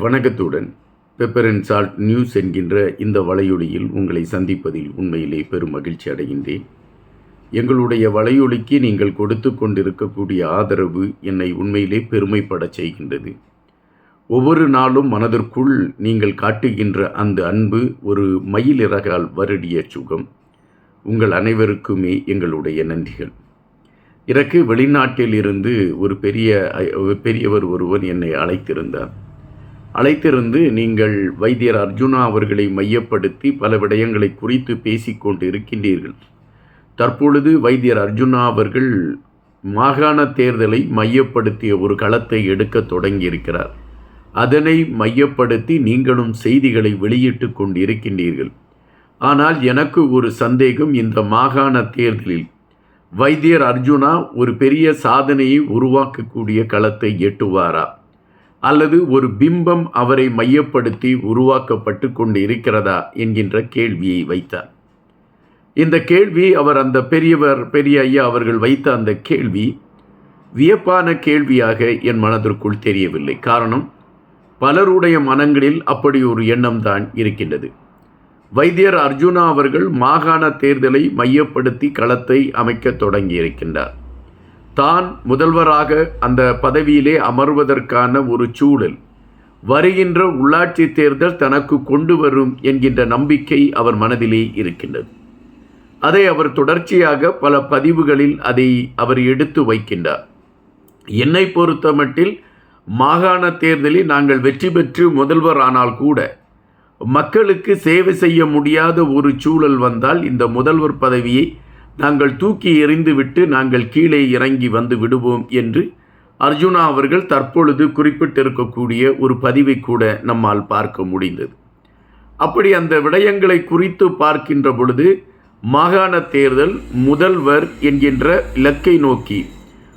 வணக்கத்துடன். Pepper and salt news என்கின்ற இந்த வலையொலியில் உங்களை சந்திப்பதில் உண்மையிலே பெரும் மகிழ்ச்சி அடைகின்றேன். எங்களுடைய வலையொலிக்கு நீங்கள் கொடுத்து கொண்டிருக்கக்கூடிய ஆதரவு என்னை உண்மையிலே பெருமைப்படச் செய்கின்றது. ஒவ்வொரு நாளும் மனதிற்குள் நீங்கள் காட்டுகின்ற அந்த அன்பு ஒரு மயிலிறகால் வருடிய சுகம். உங்கள் அனைவருக்குமே எங்களுடைய நன்றிகள். எனக்கு வெளிநாட்டில் இருந்து ஒரு பெரிய பெரியவர் ஒருவர் என்னை அழைத்திருந்தார். அழைத்திருந்து நீங்கள் வைத்தியர் அர்ஜுனா அவர்களை மையப்படுத்தி பல விடயங்களை குறித்து பேசிக்கொண்டு இருக்கின்றீர்கள் தற்பொழுது வைத்தியர் அர்ஜுனா அவர்கள் மாகாண தேர்தலை மையப்படுத்திய ஒரு களத்தை எடுக்க தொடங்கியிருக்கிறார். அதனை மையப்படுத்தி நீங்களும் செய்திகளை வெளியிட்டு கொண்டு இருக்கின்றீர்கள் ஆனால் எனக்கு ஒரு சந்தேகம் இந்த மாகாண தேர்தலில் வைத்தியர் அர்ஜுனா ஒரு பெரிய சாதனையை உருவாக்கக்கூடிய களத்தை எட்டுவாரா? அல்லது ஒரு பிம்பம் அவரை மையப்படுத்தி உருவாக்கப்பட்டு கொண்டு இருக்கிறதா என்கின்ற கேள்வியை வைத்தார். இந்த கேள்வி அவர் அந்த பெரியவர் பெரிய ஐயா அவர்கள் வைத்த அந்த கேள்வி வியப்பான கேள்வியாக என் மனதிற்குள் தெரியவில்லை. காரணம் பலருடைய மனங்களில் அப்படி ஒரு எண்ணம்தான் இருக்கின்றது. வைத்தியர் அர்ஜுனா அவர்கள் மாகாண தேர்தலை மையப்படுத்தி களத்தை அமைக்க தொடங்கியிருக்கின்றார். தான் முதல்வராக அந்த பதவியிலே அமர்வதற்கான ஒரு சூழல். வருகின்ற உள்ளாட்சி தேர்தல் தனக்கு கொண்டு வரும் என்கின்ற நம்பிக்கை அவர் மனதிலே இருக்கின்றது. அதை அவர் தொடர்ச்சியாக பல பதிவுகளில் அதை அவர் எடுத்து வைக்கின்றார். என்னை பொறுத்தமட்டில் மாகாண தேர்தலில் நாங்கள் வெற்றி பெற்று முதல்வர் ஆனால் கூட மக்களுக்கு சேவை செய்ய முடியாத ஒரு சூழல் வந்தால் இந்த முதல்வர் பதவியை நாங்கள் தூக்கி எறிந்துவிட்டு நாங்கள் கீழே இறங்கி வந்து விடுவோம் என்று அர்ஜுனா அவர்கள் தற்பொழுது குறிப்பிட்டிருக்கக்கூடிய ஒரு பதிவை கூட நம்மால் பார்க்க முடிந்தது. அப்படி அந்த விடயங்களை குறித்து பார்க்கின்ற பொழுது மாகாண தேர்தல் முதல்வர் என்கின்ற இலக்கை நோக்கி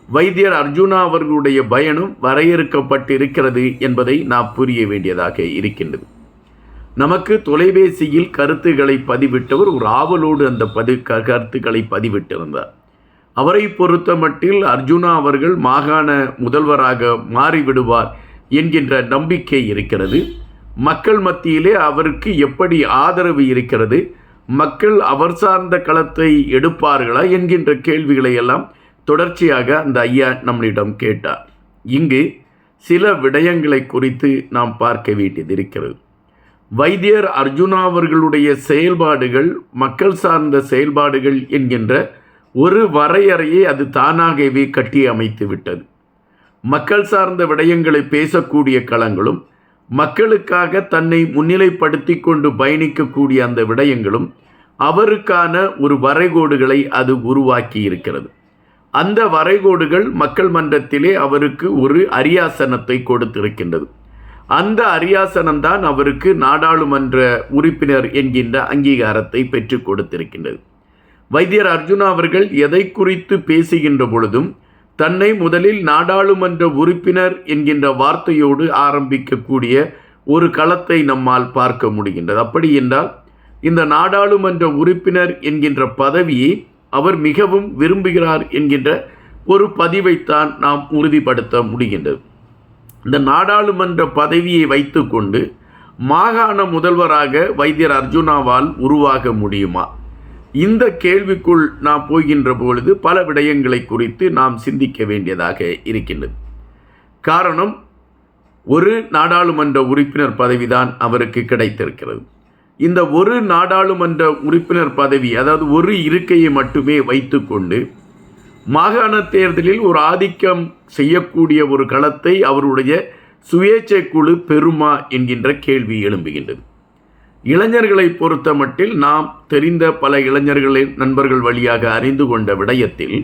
வைத்தியர் அர்ஜுனா அவர்களுடைய பயணம் வரையறுக்கப்பட்டிருக்கிறது என்பதை நாம் புரிய வேண்டியதாக இருக்கின்றது. நமக்கு தொலைபேசியில் கருத்துக்களை பதிவிட்டவர் ஒரு ஆவலோடு அந்த பதி கருத்துக்களை பதிவிட்டிருந்தார். அவரை பொறுத்த மட்டில் அர்ஜுனா அவர்கள் மாகாண முதல்வராக மாறிவிடுவார் என்கின்ற நம்பிக்கை இருக்கிறது. மக்கள் மத்தியிலே அவருக்கு எப்படி ஆதரவு இருக்கிறது? மக்கள் அவர் சார்ந்த களத்தை எடுப்பார்களா என்கின்ற கேள்விகளை எல்லாம் தொடர்ச்சியாக அந்த ஐயா நம்மளிடம் கேட்டார். இங்கு சில விடயங்களை குறித்து நாம் பார்க்க வேண்டியது இருக்கிறது. வைத்தியர் அர்ஜுனா அவர்களுடைய செயல்பாடுகள் மக்கள் சார்ந்த செயல்பாடுகள் என்கின்ற ஒரு வரையறையை அது தானாகவே கட்டி அமைத்து விட்டது. மக்கள் சார்ந்த விடயங்களை பேசக்கூடிய களங்களும் மக்களுக்காக தன்னை முன்னிலைப்படுத்தி கொண்டு பயணிக்கக்கூடிய அந்த விடயங்களும் அவருக்கான ஒரு வரைகோடுகளை அது உருவாக்கி இருக்கிறது அந்த வரைகோடுகள் மக்கள் மன்றத்திலே அவருக்கு ஒரு அரியாசனத்தை கொடுத்திருக்கின்றது. அந்த அரியாசனம்தான் அவருக்கு நாடாளுமன்ற உறுப்பினர் என்கின்ற அங்கீகாரத்தை பெற்றுக் கொடுத்திருக்கின்றது. வைத்தியர் அர்ஜுனா அவர்கள் எதை குறித்து பேசுகின்ற பொழுதும் தன்னை முதலில் நாடாளுமன்ற உறுப்பினர் என்கின்ற வார்த்தையோடு ஆரம்பிக்கக்கூடிய ஒரு களத்தை நம்மால் பார்க்க முடிகின்றது. அப்படி என்றால் இந்த நாடாளுமன்ற உறுப்பினர் என்கின்ற பதவியை அவர் மிகவும் விரும்புகிறார் என்கின்ற ஒரு பதிவைத்தான் நாம் உறுதிப்படுத்த முடிகின்றது. இந்த நாடாளுமன்ற பதவியை வைத்துக்கொண்டு மாகாண முதல்வராக வைத்தியர் அர்ஜுனாவால் உருவாக முடியுமா? இந்த கேள்விக்குள் நாம் போகின்ற பொழுது பல விடயங்களை குறித்து நாம் சிந்திக்க வேண்டியதாக இருக்கின்றது. காரணம் ஒரு நாடாளுமன்ற உறுப்பினர் பதவிதான் அவருக்கு கிடைத்திருக்கிறது. இந்த ஒரு நாடாளுமன்ற உறுப்பினர் பதவி அதாவது ஒரு இருக்கையை மட்டுமே வைத்துக்கொண்டு மாகாண தேர்தலில் ஒரு ஆதிக்கம் செய்யக்கூடிய ஒரு களத்தை அவருடைய சுயேட்சை குழு பெறுமா என்கின்ற கேள்வி எழும்புகின்றது. இளைஞர்களை பொறுத்த மட்டில் நாம் தெரிந்த பல இளைஞர்களின் நண்பர்கள் வழியாக அறிந்து கொண்ட விடயத்தில்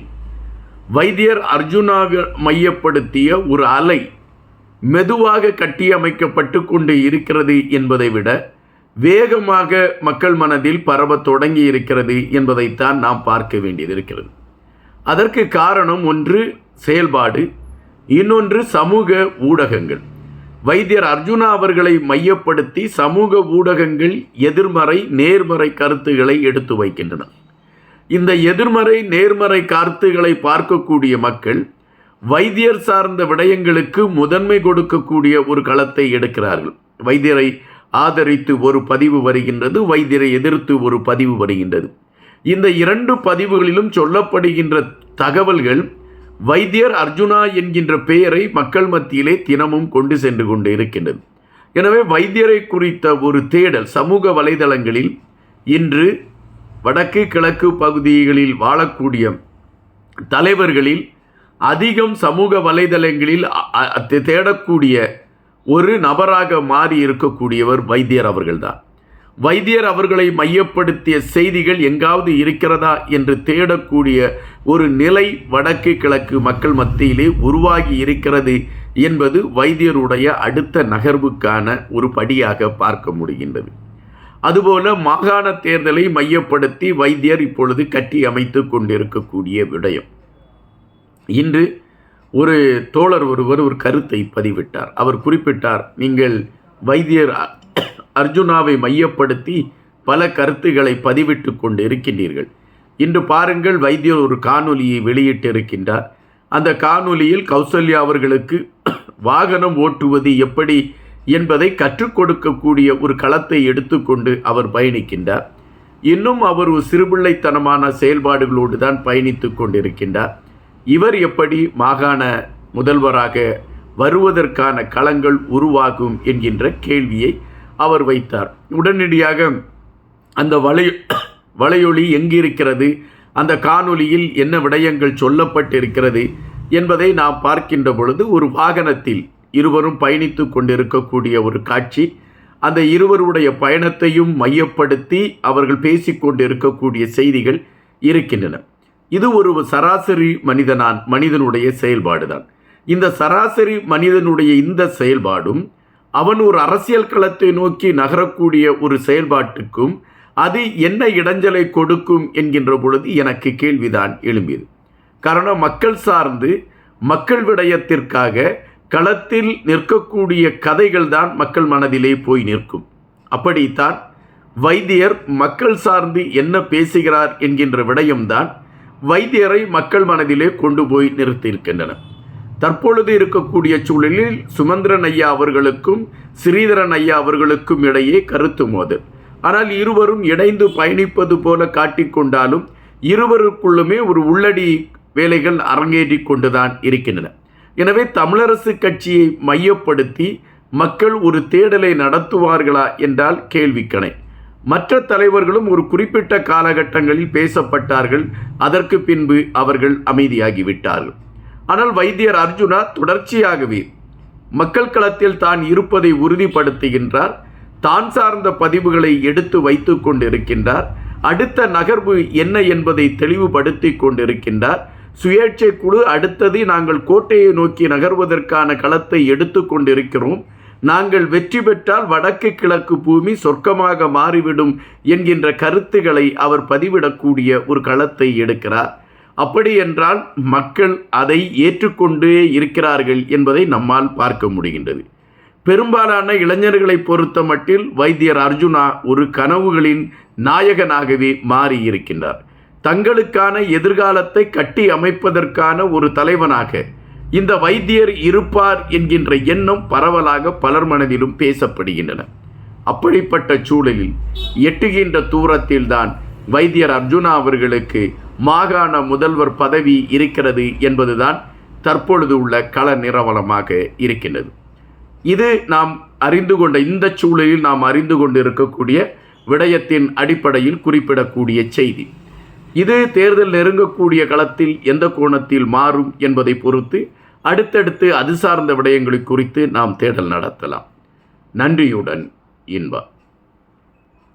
வைத்தியர் அர்ஜுனாக மையப்படுத்திய ஒரு அலை மெதுவாக கட்டியமைக்கப்பட்டு கொண்டு இருக்கிறது என்பதை விட வேகமாக மக்கள் மனதில் பரவ தொடங்கி இருக்கிறது என்பதைத்தான் நாம் பார்க்க வேண்டியது இருக்கிறது அதற்கு காரணம் ஒன்று செயல்பாடு இன்னொன்று சமூக ஊடகங்கள். வைத்தியர் அர்ஜுனா அவர்களை மையப்படுத்தி சமூக ஊடகங்கள் எதிர்மறை நேர்மறை கருத்துக்களை எடுத்து வைக்கின்றன இந்த எதிர்மறை நேர்மறை கருத்துக்களை பார்க்கக்கூடிய மக்கள் வைத்தியர் சார்ந்த விடயங்களுக்கு முதன்மை கொடுக்கக்கூடிய ஒரு களத்தை எடுக்கிறார்கள். வைத்தியரை ஆதரித்து ஒரு பதிவு வருகின்றது வைத்தியரை எதிர்த்து ஒரு பதிவு வருகின்றது. இந்த இரண்டு பதிவுகளிலும் சொல்லப்படுகின்ற தகவல்கள் வைத்தியர் அர்ஜுனா என்கின்ற பெயரை மக்கள் மத்தியிலே தினமும் கொண்டு சென்று கொண்டு இருக்கின்றது. எனவே வைத்தியரை குறித்த ஒரு தேடல் சமூக வலைதளங்களில் இன்று வடக்கு கிழக்கு பகுதிகளில் வாழக்கூடிய தலைவர்களில் அதிகம் சமூக வலைதளங்களில் தேடக்கூடிய ஒரு நபராக மாறி இருக்கக்கூடியவர் வைத்தியர் அவர்கள்தான். வைத்தியர் அவர்களை மையப்படுத்திய செய்திகள் எங்காவது இருக்கிறதா என்று தேடக்கூடிய ஒரு நிலை வடக்கு கிழக்கு மக்கள் மத்தியிலே உருவாகி இருக்கிறது என்பது வைத்தியருடைய அடுத்த நகர்வுக்கான ஒரு படியாக பார்க்க முடிகின்றது. அதுபோல மாகாண தேர்தலை மையப்படுத்தி வைத்தியர் இப்பொழுது கட்டி அமைத்து கொண்டிருக்கக்கூடிய விடயம். இன்று ஒரு தோழர் ஒருவர் ஒரு கருத்தை பதிவிட்டார். அவர் குறிப்பிட்டார் நீங்கள் வைத்தியர் அர்ஜுனாவை மையப்படுத்தி பல கருத்துக்களை பதிவிட்டு கொண்டு இருக்கின்றீர்கள் இன்று பாருங்கள் வைத்தியர் ஒரு காணொலியை வெளியிட்டிருக்கின்றார். அந்த காணொலியில் கௌசல்யா அவர்களுக்கு வாகனம் ஓட்டுவது எப்படி என்பதை கற்றுக் கொடுக்கக்கூடிய ஒரு களத்தை எடுத்துக்கொண்டு அவர் பயணிக்கின்றார். இன்னும் அவர் ஒரு சிறுபிள்ளைத்தனமான செயல்பாடுகளோடு தான் பயணித்து கொண்டிருக்கின்றார். இவர் எப்படி மாகாண முதல்வராக வருவதற்கான களங்கள் உருவாகும் என்கின்ற கேள்வியை அவர் வைத்தார். உடனடியாக அந்த வலை வலையொலி எங்கிருக்கிறது? அந்த காணொளியில் என்ன விடயங்கள் சொல்லப்பட்டிருக்கிறது என்பதை நாம் பார்க்கின்ற பொழுது ஒரு வாகனத்தில் இருவரும் பயணித்து கொண்டிருக்கக்கூடிய ஒரு காட்சி. அந்த இருவருடைய பயணத்தையும் மையப்படுத்தி அவர்கள் பேசிக்கொண்டிருக்கக்கூடிய செய்திகள் இருக்கின்றன. இது ஒரு சராசரி மனிதனான் மனிதனுடைய செயல்பாடுதான். இந்த சராசரி மனிதனுடைய இந்த செயல்பாடும் அவன் ஒரு அரசியல் களத்தை நோக்கி நகரக்கூடிய ஒரு செயல்பாட்டுக்கும் அது என்ன இடைஞ்சலை கொடுக்கும் என்கின்ற பொழுது எனக்கு கேள்விதான் எழும்பியது. காரணம் மக்கள் சார்ந்து மக்கள் விடயத்திற்காக களத்தில் நிற்கக்கூடிய கதைகள் தான் மக்கள் மனதிலே போய் நிற்கும். அப்படித்தான் வைத்தியர் மக்கள் சார்ந்து என்ன பேசுகிறார் என்கின்ற விடயம்தான் வைத்தியரை மக்கள் மனதிலே கொண்டு போய் நிறுத்தியிருக்கின்றன தற்பொழுது இருக்கக்கூடிய சூழலில் சுமந்திரன் ஐயா அவர்களுக்கும் ஸ்ரீதரன் ஐயா அவர்களுக்கும் இடையே கருத்து மோதல் ஆனால் இருவரும் இணைந்து பயணிப்பது போல காட்டிக்கொண்டாலும் இருவருக்குள்ளுமே ஒரு உள்ளடி வேலைகள் அரங்கேறி கொண்டுதான் இருக்கின்றன. எனவே தமிழரசு கட்சியை மையப்படுத்தி மக்கள் ஒரு தேடலை நடத்துவார்களா என்றால் கேள்விக்கணை. மற்ற தலைவர்களும் ஒரு குறிப்பிட்ட காலகட்டங்களில் பேசப்பட்டார்கள் அதற்கு பின்பு அவர்கள் அமைதியாகிவிட்டார்கள். ஆனால் வைத்தியர் அர்ஜுனா தொடர்ச்சியாகவே மக்கள் களத்தில் தான் இருப்பதை உறுதிப்படுத்துகின்றார். தான் சார்ந்த பதிவுகளை எடுத்து வைத்து கொண்டிருக்கின்றார். அடுத்த நகர்வு என்ன என்பதை தெளிவுபடுத்தி கொண்டிருக்கின்றார். சுயேட்சை குழு அடுத்தது நாங்கள் கோட்டையை நோக்கி நகர்வதற்கான களத்தை எடுத்து கொண்டிருக்கிறோம். நாங்கள் வெற்றி பெற்றால் வடக்கு கிழக்கு பூமி சொர்க்கமாக மாறிவிடும் என்கின்ற கருத்துக்களை அவர் பதிவிடக்கூடிய ஒரு களத்தை எடுக்கிறார். அப்படி என்றால் மக்கள் அதை ஏற்றுக்கொண்டே இருக்கிறார்கள் என்பதை நம்மால் பார்க்க முடிகின்றது. பெரும்பாலான இளைஞர்களை பொறுத்த மட்டில் வைத்தியர் அர்ஜுனா ஒரு கனவுகளின் நாயகனாகவே மாறி இருக்கின்றார் தங்களுக்கான எதிர்காலத்தை கட்டி அமைப்பதற்கான ஒரு தலைவனாக இந்த வைத்தியர் இருப்பார் என்கின்ற எண்ணம் பரவலாக பலர் மனதிலும் பேசப்படுகின்றன. அப்படிப்பட்ட சூழலில் எட்டுகின்ற தூரத்தில்தான் வைத்தியர் அர்ஜுனா அவர்களுக்கு மாகாண முதல்வர் பதவி இருக்கிறது என்பதுதான் தற்பொழுது உள்ள கள நிரவலமாக இருக்கின்றது. இது நாம் அறிந்து கொண்ட இந்த சூழலில் நாம் அறிந்து கொண்டு இருக்கக்கூடிய விடயத்தின் அடிப்படையில் குறிப்பிடக்கூடிய செய்தி. இது தேர்தல் நெருங்கக்கூடிய களத்தில் எந்த கோணத்தில் மாறும் என்பதை பொறுத்து அடுத்தடுத்து அது சார்ந்த விடயங்களை குறித்து நாம் தேடல் நடத்தலாம். நன்றியுடன் இன்பா